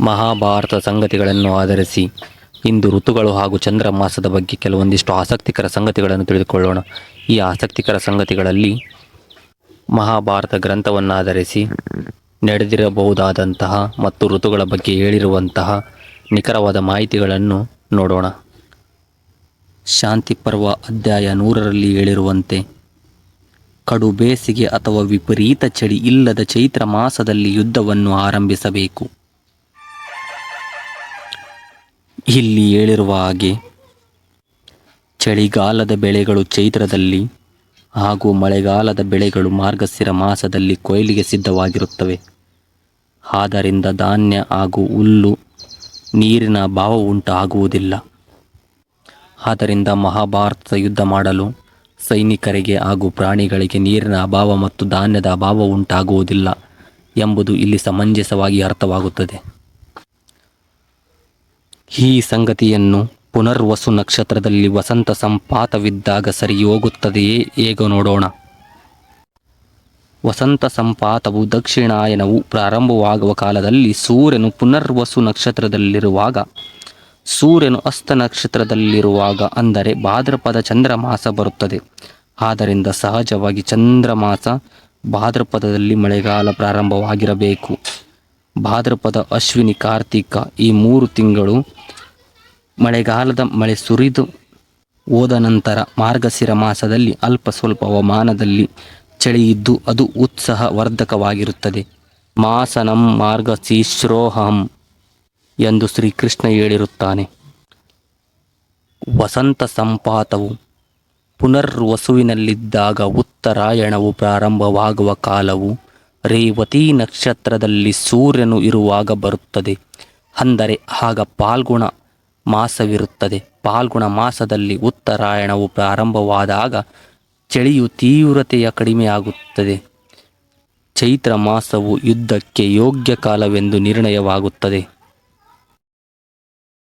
ಮಹಾಭಾರತ ಸಂಗತಿಗಳನ್ನು ಆಧರಿಸಿ ಇಂದು ಋತುಗಳು ಹಾಗೂ ಚಂದ್ರಮಾಸದ ಬಗ್ಗೆ ಕೆಲವೊಂದಿಷ್ಟು ಆಸಕ್ತಿಕರ ಸಂಗತಿಗಳನ್ನು ತಿಳಿದುಕೊಳ್ಳೋಣ. ಈ ಆಸಕ್ತಿಕರ ಸಂಗತಿಗಳಲ್ಲಿ ಮಹಾಭಾರತ ಗ್ರಂಥವನ್ನಾಧರಿಸಿ ನಡೆದಿರಬಹುದಾದಂತಹ ಮತ್ತು ಋತುಗಳ ಬಗ್ಗೆ ಹೇಳಿರುವಂತಹ ನಿಖರವಾದ ಮಾಹಿತಿಗಳನ್ನು ನೋಡೋಣ. ಶಾಂತಿ ಪರ್ವ ಅಧ್ಯಾಯ ನೂರರಲ್ಲಿ ಹೇಳಿರುವಂತೆ, ಕಡು ಬೇಸಿಗೆ ಅಥವಾ ವಿಪರೀತ ಚಳಿ ಇಲ್ಲದ ಚೈತ್ರ ಮಾಸದಲ್ಲಿ ಯುದ್ಧವನ್ನು ಆರಂಭಿಸಬೇಕು. ಇಲ್ಲಿ ಹೇಳಿರುವ ಹಾಗೆ, ಚಳಿಗಾಲದ ಬೆಳೆಗಳು ಚೈತ್ರದಲ್ಲಿ ಹಾಗೂ ಮಳೆಗಾಲದ ಬೆಳೆಗಳು ಮಾರ್ಗಸ್ಥಿರ ಮಾಸದಲ್ಲಿ ಕೊಯ್ಲಿಗೆ ಸಿದ್ಧವಾಗಿರುತ್ತವೆ. ಆದ್ದರಿಂದ ಧಾನ್ಯ ಹಾಗೂ ಹುಲ್ಲು ನೀರಿನ ಅಭಾವ ಉಂಟಾಗುವುದಿಲ್ಲ. ಆದ್ದರಿಂದ ಮಹಾಭಾರತದ ಯುದ್ಧ ಮಾಡಲು ಸೈನಿಕರಿಗೆ ಹಾಗೂ ಪ್ರಾಣಿಗಳಿಗೆ ನೀರಿನ ಅಭಾವ ಮತ್ತು ಧಾನ್ಯದ ಅಭಾವ ಉಂಟಾಗುವುದಿಲ್ಲ ಎಂಬುದು ಇಲ್ಲಿ ಸಮಂಜಸವಾಗಿ ಅರ್ಥವಾಗುತ್ತದೆ. ಈ ಸಂಗತಿಯನ್ನು ಪುನರ್ವಸು ನಕ್ಷತ್ರದಲ್ಲಿ ವಸಂತ ಸಂಪಾತವಿದ್ದಾಗ ಸರಿ ಹೋಗುತ್ತದೆಯೇ? ಹೇಗೋ ನೋಡೋಣ. ವಸಂತ ಸಂಪಾತವು ದಕ್ಷಿಣಾಯನವು ಪ್ರಾರಂಭವಾಗುವ ಕಾಲದಲ್ಲಿ ಸೂರ್ಯನು ಪುನರ್ವಸು ನಕ್ಷತ್ರದಲ್ಲಿರುವಾಗ, ಸೂರ್ಯನು ಅಸ್ತ ನಕ್ಷತ್ರದಲ್ಲಿರುವಾಗ ಅಂದರೆ ಭಾದ್ರಪದ ಚಂದ್ರಮಾಸ ಬರುತ್ತದೆ. ಆದ್ದರಿಂದ ಸಹಜವಾಗಿ ಚಂದ್ರಮಾಸ ಭಾದ್ರಪದದಲ್ಲಿ ಮಳೆಗಾಲ ಪ್ರಾರಂಭವಾಗಿರಬೇಕು. ಭಾದ್ರಪದ, ಅಶ್ವಿನಿ, ಕಾರ್ತಿಕ ಈ ಮೂರು ತಿಂಗಳು ಮಳೆಗಾಲದ ಮಳೆ ಸುರಿದು ಹೋದ ನಂತರ ಮಾರ್ಗಶಿರ ಮಾಸದಲ್ಲಿ ಅಲ್ಪ ಸ್ವಲ್ಪ ಹವಾಮಾನದಲ್ಲಿ ಚಳಿಯಿದ್ದು ಅದು ಉತ್ಸಾಹ ವರ್ಧಕವಾಗಿರುತ್ತದೆ ಮಾಸನಂ ಮಾರ್ಗಶೀಶ್ರೋಹಂ ಎಂದು ಶ್ರೀಕೃಷ್ಣ ಹೇಳಿರುತ್ತಾನೆ. ವಸಂತ ಸಂಪಾತವು ಪುನರ್ವಸುವಿನಲ್ಲಿದ್ದಾಗ ಉತ್ತರಾಯಣವು ಪ್ರಾರಂಭವಾಗುವ ಕಾಲವು ರೇವತಿ ನಕ್ಷತ್ರದಲ್ಲಿ ಸೂರ್ಯನು ಇರುವಾಗ ಬರುತ್ತದೆ. ಅಂದರೆ ಆಗ ಪಾಲ್ಗುಣ ಮಾಸವಿರುತ್ತದೆ. ಪಾಲ್ಗುಣ ಮಾಸದಲ್ಲಿ ಉತ್ತರಾಯಣವು ಪ್ರಾರಂಭವಾದಾಗ ಚಳಿಯು ತೀವ್ರತೆಯ ಕಡಿಮೆಯಾಗುತ್ತದೆ. ಚೈತ್ರ ಮಾಸವು ಯುದ್ಧಕ್ಕೆ ಯೋಗ್ಯ ಕಾಲವೆಂದು ನಿರ್ಣಯವಾಗುತ್ತದೆ.